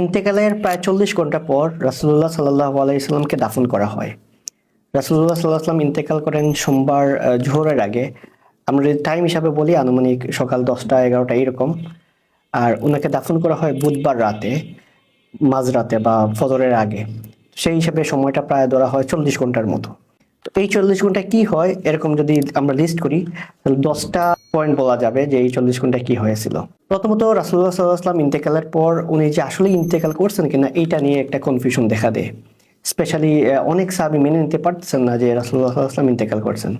ইন্তেকালের প্রায় চল্লিশ ঘণ্টা পর রাসুল্লাহ সাল্লাহ আলাইসাল্লামকে দাফন করা হয়। রাসুল্লাহ সাল্লাহ সাল্লাম ইন্তেকাল করেন সোমবার জোহরের আগে। আমরা যদি টাইম হিসাবে বলি, আনুমানিক সকাল দশটা, এগারোটা এরকম আর ওনাকে দাফন করা হয় বুধবার রাতে, মাঝরাতে বা ফজরের আগে। সেই হিসাবে সময়টা প্রায় ধরা হয় চল্লিশ ঘণ্টার মতো। এই চল্লিশ ঘণ্টা কি হয়? এরকম যদি আমরা লিস্ট করি, তাহলে দশটা পয়েন্ট বলা যাবে যে এই চল্লিশ ঘণ্টা কি হয়েছিল। প্রথমত রাসুল্লাহ সাল্লাহাম ইন্তেকালের পর উনি যে আসলে ইন্তেকাল করছেন কিনা, এইটা নিয়ে একটা কনফিউশন দেখা দেয়। স্পেশালি অনেক সাহাবি মেনে নিতে পারতেছেন না যে রাসুল্লাহ সাল্লাহাম ইন্তেকাল করছেন।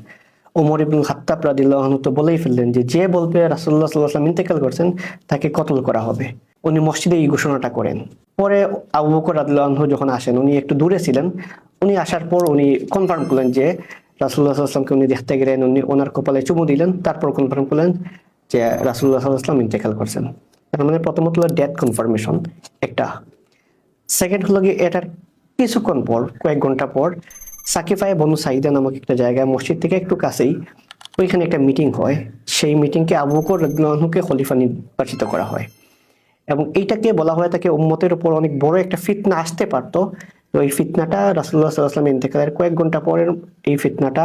ওমর ইবনুল খাত্তাব রাদিল্লাহ তো বলেই ফেললেন যে যে বলবে রাসুল্লাহ সাল্লাহাম ইন্তেকাল করছেন, তাকে কতল করা হবে। উনি মসজিদে এই ঘোষণাটা করেন। পরে আবু বকর রাদিল্লাহ যখন আসেন, উনি একটু দূরে ছিলেন। উনি আসার পর উনি কনফার্ম করলেন যে রাসুল্লাহ সাল্লামকে উনি দেখতে গেলেন, উনি ওনার কপালে চুমু দিলেন। তারপর কনফার্ম করলেন যে রাসুল্লাহ সাল্লাম ইন্তেকাল করছেন। তার মানে প্রথমত হলো ডেথ কনফার্মেশন একটা। সেকেন্ড হলো গিয়ে এটার কিছুক্ষণ পর, কয়েক ঘণ্টা পর, সাকিফায় বনু সাইদা নামক একটা জায়গায়, মসজিদ থেকে একটু কাছেই ওইখানে একটা মিটিং হয়। সেই মিটিংকে আবু বকর খলিফা নির্বাচিত করা হয়। এবং এইটাকে বলা হয় তাকে উম্মতের উপর অনেক বড় একটা ফিতনা আসতে পারতো। তো এই ফিতনাটা রাসুল্লাহ সাল্লাহাম ইন্তেকালের কয়েক ঘণ্টা পরের এই ফিতনাটা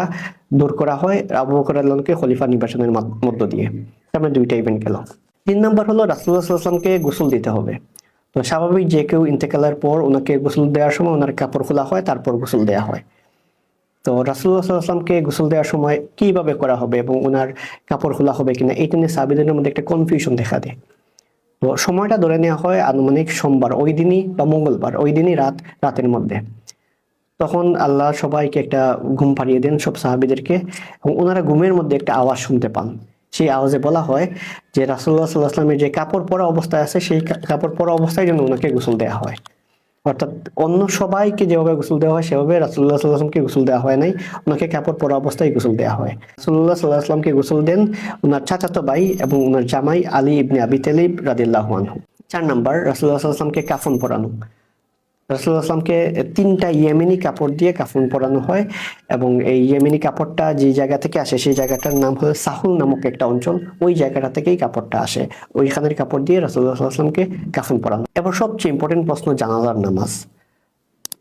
দূর করা হয় আবু বকর আল্লাহকে খলিফা নির্বাচনের মধ্য দিয়ে। তারপরে দুইটা ইভেন্ট গেল। তিন নম্বর হলো রাসুল্লাহ সাল্লাহামকে গোসল দিতে হবে। তো স্বাভাবিক যে কেউ ইন্তেকালের পর ওনাকে গোসল দেওয়ার সময় ওনার কাপড় খোলা হয়, তারপর গোসল দেওয়া হয়। তো রাসুল্লাহ সাল্লাহামকে গোসল দেওয়ার সময় কীভাবে করা হবে এবং ওনার কাপড় খোলা হবে কিনা এটা নিয়ে সাবিদের মধ্যে একটা কনফিউশন দেখা দেয়। তো সময়টা ধরে নেওয়া হয় আনুমানিক সোমবার, ওই দিনই বা মঙ্গলবার, ওই দিনই রাত, রাতের মধ্যে। তখন আল্লাহ সবাইকে একটা ঘুম পাড়িয়ে দেন সব সাহাবিদেরকে এবং ওনারা ঘুমের মধ্যে একটা আওয়াজ শুনতে পান। সেই আওয়াজে বলা হয় যে রাসুল্লাহ সাল্লাহ আসলামের যে কাপড় পরা অবস্থায় আছে, সেই কাপড় পরা অবস্থায় যেন ওনাকে গোসল দেওয়া হয়। অর্থাৎ অন্য সবাইকে যেভাবে গোসল দেওয়া হয়, সেভাবে রাসুল্লাহ সাল্লাহামকে গোসল দেওয়া হয় নাই। ওনাকে কাপড় পরা অবস্থায় গোসল দেওয়া হয়। রাসুল্লাহ সাল্লাহ আসলামকে গোসল দেন ওনার চাচাতো ভাই এবং ওনার জামাই আলী ইবনে আবি তালিব রাদিল্লাহ চার নাম্বার রাসুল্লাহ সাল্লাহামকে কাফন পরানো। রাসুল্লাহ আসলামকে তিনটা ইয়েমেনি কাপড় দিয়ে কাফন পরানো হয় এবং এই ইয়েমেনি কাপড়টা যে জায়গা থেকে আসে, সেই জায়গাটার নাম হলো সাহুল নামক একটা অঞ্চল। ওই জায়গাটা থেকেই কাপড়টা আসে। ওইখানের কাপড় দিয়ে রাসুল্লাহ আসলামকে কাফন পরানো এবার সবচেয়ে ইম্পর্টেন্ট প্রশ্ন, জানাজার নামাজ।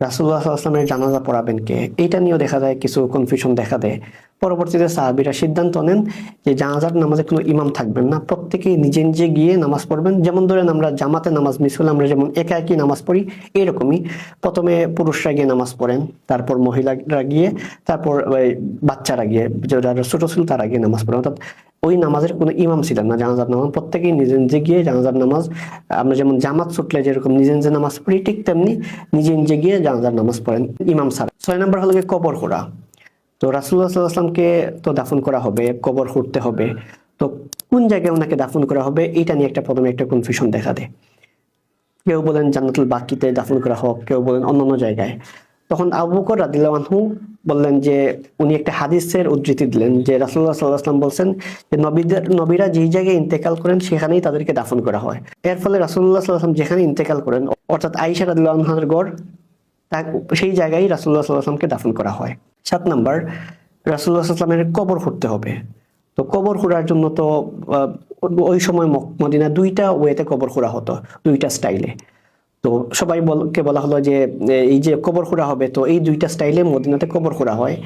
রাসুল্লাহ আসলামের জানাজা পড়াবেন কে? এইটা নিয়েও দেখা যায়, কিছু কনফিউশন দেখা দেয়। পরবর্তীতে সাহাবিরা সিদ্ধান্ত নেন যে জানাজার নামাজে কোনো ইমাম থাকবেন না। প্রত্যেকেই নিজে নিজে গিয়ে নামাজ পড়বেন। যেমন ধরেন আমরা জামাতে নামাজ মিস হলে আমরা যেমন একা একই নামাজ পড়ি, এরকমই। প্রথমে পুরুষরা গিয়ে নামাজ পড়েন, তারপর মহিলারা গিয়ে, তারপর বাচ্চারা গিয়ে, যারা ছোট ছিল তারা গিয়ে নামাজ পড়েন। অর্থাৎ ওই নামাজের কোনো ইমাম ছিলেন না জানাজার নামাজ। প্রত্যেকেই নিজে নিজে গিয়ে জানাজার নামাজ, আমরা যেমন জামাত ছুটলে যেরকম নিজে নিজে নামাজ পড়ি, ঠিক তেমনি নিজে নিজে গিয়ে জানাজার নামাজ পড়েন ইমাম স্যার ছয় নম্বর হলো কবর খোঁড়া তো রাসুল্লাহ সাল্লাহামকে তো দাফন করা হবে, কবর খুঁড়তে হবে। তো কোন জায়গায় ওনাকে দাফন করা হবে, এটা নিয়ে একটা প্রথমে একটা কনফিউশন দেখা দেয়। কেউ বলেন জান্নাতুল বাকিতে দাফন করা হোক, কেউ বলেন অন্যান্য জায়গায়। তখন আবু বকর রাদিল্লাহু বললেন যে, উনি একটা হাদিসের উদ্ধৃতি দিলেন যে রাসুল্লাহ সাল্লাহ আসলাম বলছেন যে নবীদের নবীরা যেই জায়গায় ইন্তেকাল করেন, সেখানেই তাদেরকে দাফন করা হয়। এর ফলে রাসুল্লাহ সাল্লাম যেখানে ইন্তেকাল করেন, অর্থাৎ আইসা রাদিল্লাহু গড় সেই জায়গায় রাসুল্লাহ সাল্লাহামকে দাফন করা হয়। সাত নাম্বার রাসুল্লাহ সাল্লামের কবর খুঁড়তে হবে। তো কবর খোঁড়ার জন্য তো ওই সময় মদিনা দুইটা ওয়েতে কবর খোঁড়া হতো, দুইটা স্টাইলে। তো সবাই বলকে বলা হলো যে এই যে কবর খোঁড়া হবে, তো এই দুইটা স্টাইলে মদিনাতে কবর খোঁড়া হয়।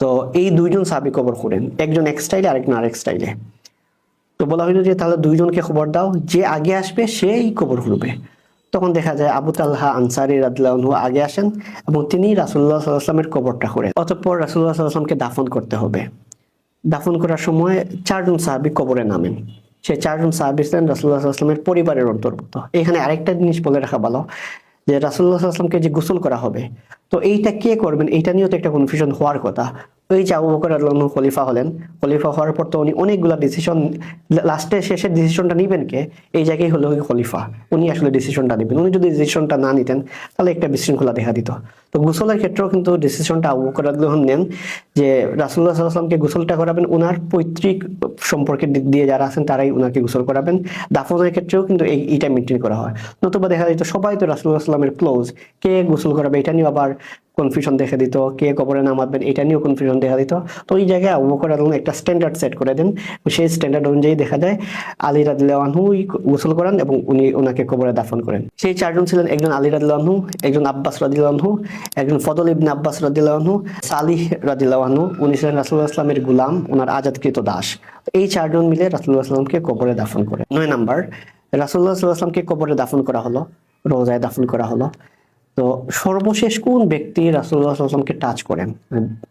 তো এই দুইজন সাহাবি কবর খোঁড়েন, একজন এক স্টাইলে, আরেকজন আরেক স্টাইলে। তো বলা হইল যে, তাহলে দুইজনকে খবর দাও, যে আগে আসবে, সেই কবর খুলবে। তখন দেখা যায় আবু তাল্হা আনসারি রাদু আগে আসেন এবং তিনি রাসুল্লাহ সাল্লামের কবরটা করে অতঃপর রাসুল্লাহ সাল্লামকে দাফন করতে হবে। দাফন করার সময় চারজন সাহাবি কবরে নামেন। সে চারজন সাহাবি ছিলেন রাসুল্লাহ সাল্লামের পরিবারের অন্তর্ভুক্ত। এখানে আরেকটা জিনিস বলে রাখা ভালো, যে রাসুল্লাহ সাল্লামকে যে গোসল করা হবে, তো এইটা কে করবেন? এইটা নিয়েও তো একটা কনফিউশন হওয়ার কথা। ওই যে আবু বকর আল্লাহ খলিফা হলেন, খলিফা হওয়ার পর তো উনি অনেকগুলা ডিসিশন লাস্টে শেষের ডিসিশনটা নিবেন কে? এই জায়গায় হলো খলিফা। উনি আসলে ডিসিশনটা নেবেন উনি যদি ডিসিশনটা না নিতেন, তাহলে একটা বিশৃঙ্খলা দেখা দিত। তো গোসলের ক্ষেত্রেও কিন্তু ডিসিশনটা আবু বকর আল্লাহ নেন যে রাসুল্লাহ সাল্লামকে গোসলটা করাবেন। ওনার পৈতৃক সম্পর্কের দিক দিয়ে যারা আছেন, তারাই ওনাকে গোসল করাবেন। দাফনের ক্ষেত্রেও কিন্তু এই, এইটা মেনটেন করা হয়। নতুবা দেখা যেত সবাই তো রাসুল্লাহ সাল্লামের ক্লোজ কে গোসল করাবে, এটা নিয়ে আবার কনফিউশন দেখা দিত, কে কবরে নামাবেন, এটা নিয়েও কনফিউশন দেখা দিত। তো ওই জায়গায় আবু বকর রাদিয়াল্লাহু একটা স্ট্যান্ডার্ড সেট করে দেন। সেই স্ট্যান্ডার্ড অনুযায়ী দেখা যায়, আলী রাদিল্লাহ আনহুই গোসল করান এবং উনি ওনাকে কবরে দাফন করেন। সেই চারজন ছিলেন একজন আলী রাদিল্লাহ আনহু, একজন আব্বাস রাদিল্লাহ আনহু, একজন ফদল ইবনে আব্বাস রাদিল্লাহ আনহু, সালিহ রাদিল্লাহ আনহু। উনি ছিলেন রাসূলুল্লাহ ইসলামের গুলাম ওনার আজাদকৃত দাস। এই চারজন মিলে রাসূলুল্লাহ ইসলামকে কবরে দাফন করে নয় নাম্বার, রাসূলুল্লাহ সাল্লাল্লাহু আলাইহি কবরে দাফন করা হলো, রোজায় দাফন করা হলো। তো সর্বশেষ কোন ব্যক্তি সাল্লাল্লাহু টাচ করেন?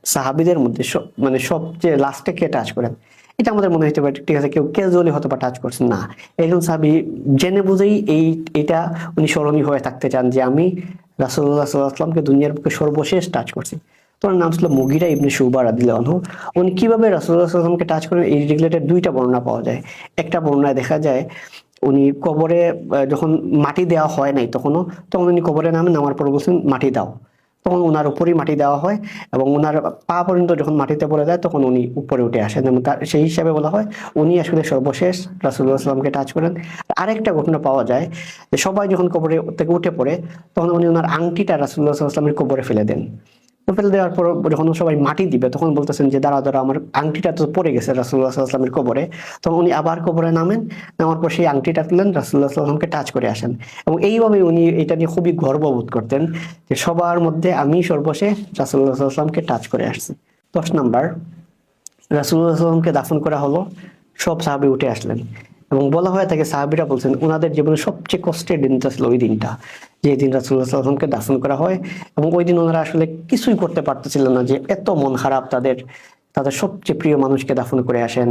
সাহাবিদের মধ্যে সব- মানে সবচেয়ে লাস্টে কে টাচ করেন? এটা আমাদের মনে হতে পারে, ঠিক আছে, কেউ ক্যাজুয়ালি হয়তো বা টাচ করছেন, না। একজন সাহাবী জেনে বুঝেই এই, এটা উনি স্মরণীয় হয়ে থাকতে চান যে আমি রাসূলুল্লাহ সাল্লাল্লাহু আলাইহি দুনিয়ার বুকে সর্বশেষ টাচ করছি। ওনার নাম ছিল মুগিরা ইবনে শুবা রাদিল্লাহু উনি কীভাবে আলাইহি ওয়াসাল্লামকে টাচ করেন? এই রিলেটেড দুইটা বর্ণনা পাওয়া যায়। একটা বর্ণনায় দেখা যায় উনি কবরে যখন মাটি দেওয়া হয় নাই তখনও, তখন উনি কবরে নামে, নামার পর বলছেন, মাটি দাও। তখন ওনার উপরেই মাটি দেওয়া হয় এবং ওনার পা পর্যন্ত যখন মাটিতে পড়ে যায়, তখন উনি উপরে উঠে আসেন। এবং তার, সেই হিসাবে বলা হয়, উনি আসলে সর্বশেষ রাসুল্লাহ আসলামকে টাচ করেন। আরেকটা ঘটনা পাওয়া যায়, যে সবাই যখন কবরে থেকে উঠে পড়ে, তখন উনি ওনার আংটিটা রাসুল্লাহ আসলামের কবরে ফেলে দেন। ফেলে দেওয়ার পর যখন সবাই মাটি দিবে, তখন বলতেছেন যে, দাঁড়া দাঁড়া, আমার আংটিটা তো পড়ে গেছে রাসুল্লাহ আসলামের কবরে। তখন উনি আবার কবরে নামেন, নামার পর সেই আংটিটা তুলেন রাসুল্লাহ আসলামকে টাচ করে আসেন। এবং এইভাবে উনি এটা নিয়ে খুবই গর্ববোধ করতেন যে, সবার মধ্যে আমি সর্বশেষ রাসুল্লাহ আসলামকে টাচ করে আসছি। দশ নাম্বার রাসুল্লাহ আসলামকে দাফন করা হলো, সব সাহাবি উঠে আসলেন। এবং বলা হয়ে থাকে সাহাবিরা বলছেন ওনাদের জীবনে সবচেয়ে কষ্টের দিনটা ছিল ওই দিনটা, যে দিন রাসুল্লাহ আসলামকে দাফন করা হয় এবং ওই দিন ওনারা আসলে কিছুই করতে পারতেছিলেন না যে এত মন খারাপ তাদের তাদের সবচেয়ে প্রিয় মানুষকে দাফন করে আসেন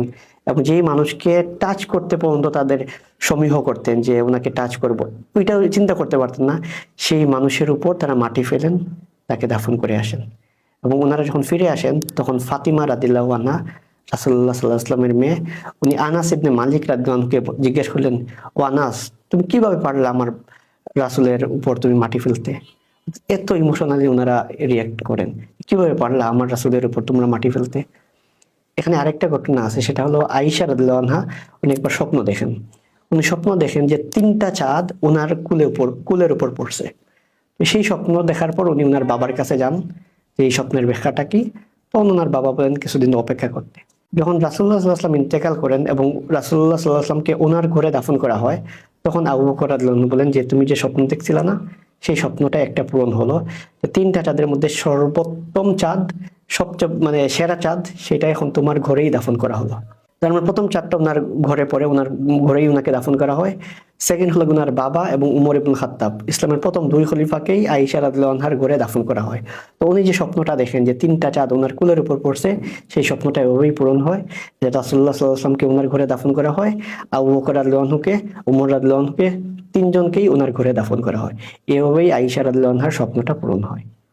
এবং যেই মানুষকে টাচ করতে পর্যন্ত তাদের সমীহ করতেন যে ওনাকে টাচ করব। ওইটা চিন্তা করতে পারতেন না, সেই মানুষের উপর তারা মাটি ফেলেন, তাকে দাফন করে আসেন এবং ওনারা যখন ফিরে আসেন, তখন ফাতিমা রাদিল্লাহ আনা রাসুল্লাহ সাল্লাহ মেয়ে, উনি আনাস ইবনে মালিক রাদিকে জিজ্ঞেস করলেন, ও আনাস, তুমি কীভাবে পারলে আমার রাসুলের উপর তুমি মাটি ফেলতে? এত ইমোশনালি ওনারা রিয়াক্ট করেন, কীভাবে পারলা আমার রাসুলের উপর তোমরা মাটি ফেলতে? এখানে আরেকটা ঘটনা আছে, সেটা হলো আইসা রাদিল্লাহ উনি একবার স্বপ্ন দেখেন। উনি স্বপ্ন দেখেন যে তিনটা চাঁদ ওনার কুলের উপর কুলের উপর পড়ছে। সেই স্বপ্ন দেখার পর উনি ওনার বাবার কাছে যান, যে এই স্বপ্নের ব্যাখ্যাটা কি? তখন ওনার বাবা বলেন কিছুদিন অপেক্ষা করতে। যখন রাসুল্লাহ সাল্লাহাম ইন্তেকাল করেন এবং রাসুল্লাহ সাল্লাহামকে ওনার ঘরে দাফন করা হয়, তখন আবু বকর বলেন যে, তুমি যে স্বপ্ন দেখছিলে না, সেই স্বপ্নটা একটা পূরণ হলো। তিনটা চাঁদের মধ্যে সর্বোত্তম চাঁদ, সবচেয়ে মানে সেরা চাঁদ, সেটা এখন তোমার ঘরেই দাফন করা হলো। তার মানে প্রথম চারটা ওনার ঘরে পড়ে, ওনার ঘরেই ওনাকে দাফন করা হয়। সেকেন্ড হলো ওনার বাবা এবং উমর ইবুল খাত্তাব। ইসলামের প্রথম দুই খলিফাকেই আইসা আনহার ঘরে দাফন করা হয়। তো উনি যে স্বপ্নটা দেখেন, যে তিনটা চাঁদ ওনার কুলের উপর পড়ছে, সেই স্বপ্নটা এভাবেই পূরণ হয়, যে রাসুল্লাহ সাল্লাহামকে ওনার ঘরে দাফন করা হয়, আবু বকর আল্লাহকে উমর আল্লাহকে তিনজনকেই ওনার ঘরে দাফন করা হয়। এভাবেই আইসা আনহার স্বপ্নটা পূরণ হয়।